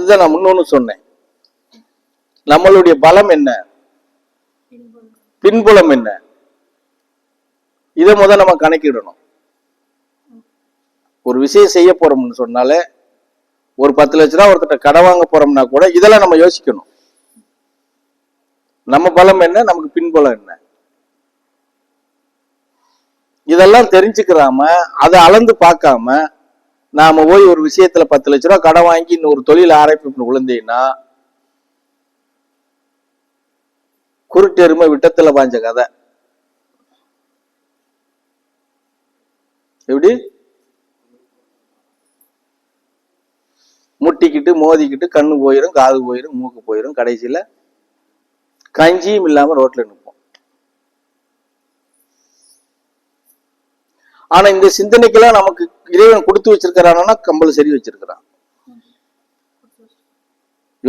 அதுதான் நான் முன்னொன்று சொன்னேன். நம்மளுடைய பலம் என்ன? பின்புலம் என்ன? இதை முத நம்ம கணக்கிடணும். ஒரு விஷயம் செய்ய போறோம்னு சொன்னாலே ஒரு பத்து லட்ச ரூபா ஒருத்தட்ட கடை வாங்க போறோம்னா கூட இதெல்லாம் நம்ம யோசிக்கணும். நம்ம பலம் என்ன? நமக்கு பின்புலம் என்ன? இதெல்லாம் தெரிஞ்சுக்கிறாம அதை அளந்து பார்க்காம நாம போய் ஒரு விஷயத்துல பத்து லட்ச ரூபா கடன் வாங்கி இன்னொரு தொழில் ஆரம்பிப்பு விழுந்தீங்கன்னா குருட்டெருமை விட்டத்துல பாஞ்ச கதை. எப்படி? முட்டிக்கிட்டு மோதிக்கிட்டு கண்ணு போயிரும் காது போயிரும் மூக்கு போயிரும் கடைசியில கஞ்சியும் இல்லாம ரோட்ல நிற்போம். ஆனா இந்த சிந்தனைக்கெல்லாம் நமக்கு இறைவன் கொடுத்து வச்சிருக்கிறானா கம்பல்சரி வச்சிருக்கிறான்.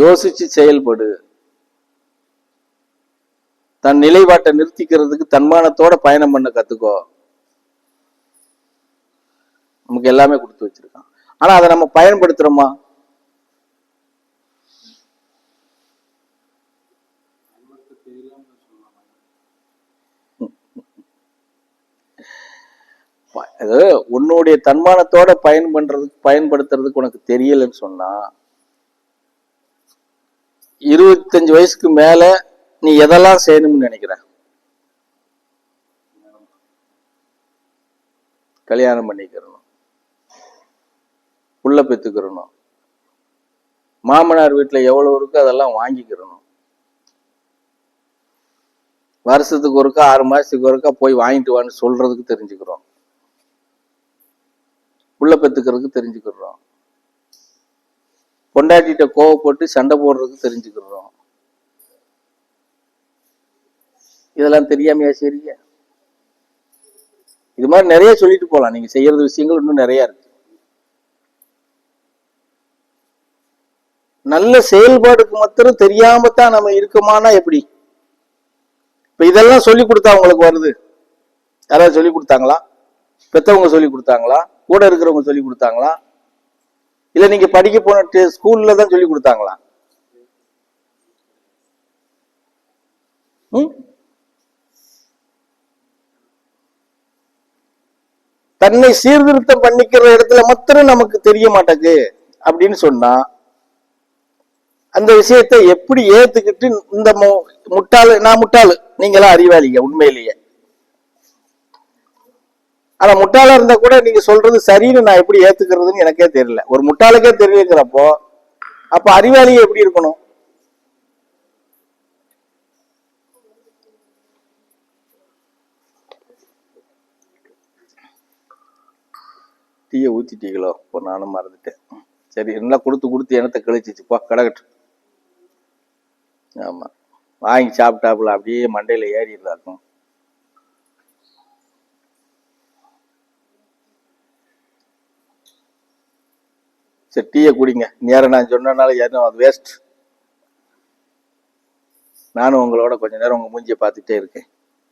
யோசிச்சு செயல்படு. தன் நிலைப்பாட்டை நிறுத்திக்கிறதுக்கு தன்மானத்தோட பயணம் பண்ண கத்துக்கோ. நமக்கு எல்லாமே கொடுத்து வச்சிருக்கான். ஆனா அதை நம்ம பயன்படுத்துறோமா? அது உன்னுடைய தன்மானத்தோட பயன் பண்றதுக்கு பயன்படுத்துறதுக்கு உனக்கு தெரியலன்னு சொன்னா இருபத்தஞ்சு வயசுக்கு மேல நீ எதெல்லாம் செய்யணும்னு நினைக்கிற? கல்யாணம் பண்ணிக்கிறணும். புள்ள பெத்துக்கிறணும். மாமனார் வீட்டுல எவ்வளவு இருக்கோ அதெல்லாம் வாங்கிக்கிறணும். வருஷத்துக்கு ஒருக்கா ஆறு மாசத்துக்கு ஒருக்கா போய் வாங்கிட்டு வான்னு சொல்றதுக்கு தெரிஞ்சுக்கிறோம். புள்ள பெத்துக்கிறதுக்கு தெரிஞ்சுக்கிறோம். பொண்டாட்டிகிட்ட கோவப்பட்டு சண்டை போடுறதுக்கு தெரிஞ்சுக்கிறோம். இதெல்லாம் தெரியாமையா சரியா இது மாதிரி நிறைய சொல்லிட்டு போலாம். நீங்க செய்யறது விஷயங்கள் இன்னும் நிறைய இருக்கு. நல்ல செயல்பாடுக்கு மாத்திரம் தெரியாம தான் நம்ம இருக்கோமானா எப்படி? இப்ப இதெல்லாம் சொல்லி கொடுத்தா உங்களுக்கு வருது. யாராவது சொல்லி கொடுத்தாங்களா? பெத்தவங்க சொல்லி கொடுத்தாங்களா? கூட இருக்கிறவங்க சொல்லி கொடுத்தாங்களா? இல்ல நீங்க படிக்க போன ஸ்கூல்ல தான் சொல்லி கொடுத்தாங்களா? தன்னை சீர்திருத்தம் பண்ணிக்கிற இடத்துல மாத்திரம் நமக்கு தெரிய மாட்டேங்குது அப்படின்னு சொன்னா அந்த விஷயத்தை எப்படி ஏத்துக்கிட்டு இந்த முட்டாளு நான் முட்டாளு நீங்களாம் அறிவாளிங்க உண்மையிலேயே. ஆனா முட்டாளா இருந்தா கூட நீங்க சொல்றது சரின்னு நான் எப்படி ஏத்துக்கிறதுன்னு எனக்கே தெரியல. ஒரு முட்டாளுக்கே தெரியுங்கிறப்போ அப்ப அறிவாளி எப்படி இருக்கணும்? டீயை ஊற்றிட்டீங்களோ இப்போ நானும் மறந்துட்டேன். சரி நல்லா கொடுத்து கொடுத்து எனத்தை கழிச்சிச்சு? போ கிடக்கட்டும் ஆமாம் வாங்கி சாப்பிட்டாப்புல அப்படியே மண்டையில் ஏறிடுதா இருக்கும். சரி டீயை குடிங்க. நேரம் நான் சொன்னனால யாரும் அது வேஸ்ட் நானும் உங்களோட கொஞ்ச நேரம் உங்க மூஞ்சியை பார்த்துட்டே இருக்கேன்.